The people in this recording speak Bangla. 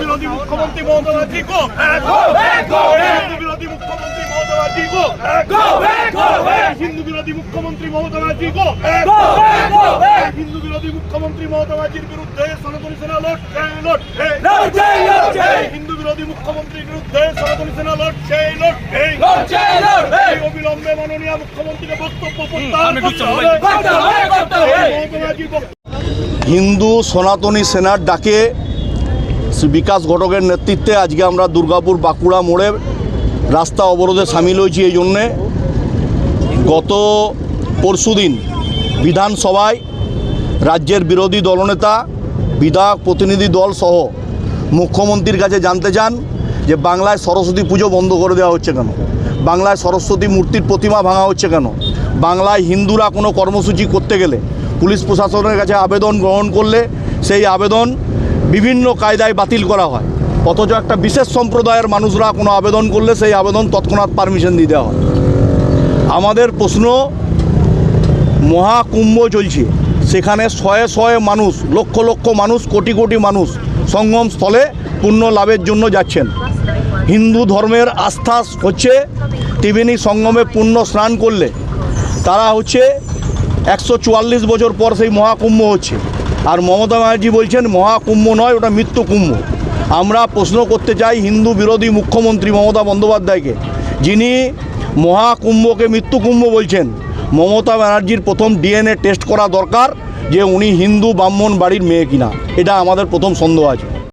বিরোধী মুখ্যমন্ত্রী মমতাবাজি গো বিরোধী মুখ্যমন্ত্রী মমতাবাজি গো হিন্দু বিরোধী মুখ্যমন্ত্রী মমতাবাজি গো হিন্দু বিরোধী মুখ্যমন্ত্রী মমতাবাজির বিরুদ্ধে সনাতনী সেনা লড়ছে লড়ছে হিন্দু বিরোধী মুখ্যমন্ত্রীর বিরুদ্ধে সনাতনী সেনা লড়ছে লড়ছে অবিলম্বে মাননীয় মুখ্যমন্ত্রীকে বক্তব্য প্রত্যাহার করতে হবে হিন্দু সনাতনী সেনার ডাকে বিকাশ ঘটকের নেতৃত্বে আজকে আমরা দুর্গাপুর বাঁকুড়া মোড়ে রাস্তা অবরোধে সামিল হয়েছি এই জন্যে। গত পরশুদিন বিধানসভায় রাজ্যের বিরোধী দলনেতা, বিধায়ক প্রতিনিধি দল সহ মুখ্যমন্ত্রীর কাছে জানতে চান যে বাংলায় সরস্বতী পুজো বন্ধ করে দেওয়া হচ্ছে কেন? বাংলায় সরস্বতী মূর্তির প্রতিমা ভাঙা হচ্ছে কেন? বাংলায় হিন্দুরা কোনো কর্মসূচি করতে গেলে পুলিশ প্রশাসনের কাছে আবেদন গ্রহণ করলে সেই আবেদন বিভিন্ন কায়দায় বাতিল করা হয়। অথচ একটা বিশেষ সম্প্রদায়ের মানুষরা কোনো আবেদন করলে সেই আবেদন তৎক্ষণাৎ পারমিশন দিয়ে দেওয়া হয়। আমাদের প্রশ্ন, মহাকুম্ভ চলছে। সেখানে শয়ে শয়ে মানুষ, লক্ষ লক্ষ মানুষ, কোটি কোটি মানুষ সঙ্গম স্থলে পুণ্য লাভের জন্য যাচ্ছেন। হিন্দু ধর্মের আস্থা হচ্ছে, ত্রিবেণী সঙ্গমে পুণ্য স্নান করলে তারা হচ্ছে একশো চুয়াল্লিশ বছর পর সেই মহাকুম্ভ হচ্ছে। আর মমতা ব্যানার্জি বলছেন, মহাকুম্ভ নয়, ওটা মৃত্যু কুম্ভ। আমরা প্রশ্ন করতে চাই হিন্দু বিরোধী মুখ্যমন্ত্রী মমতা বন্দ্যোপাধ্যায়কে, যিনি মহাকুম্ভকে মৃত্যু কুম্ভ বলছেন। মমতা ব্যানার্জির প্রথম ডিএনএ টেস্ট করা দরকার যে উনি হিন্দু ব্রাহ্মণ বাড়ির মেয়ে কিনা। এটা আমাদের প্রথম সন্দেহ আছে।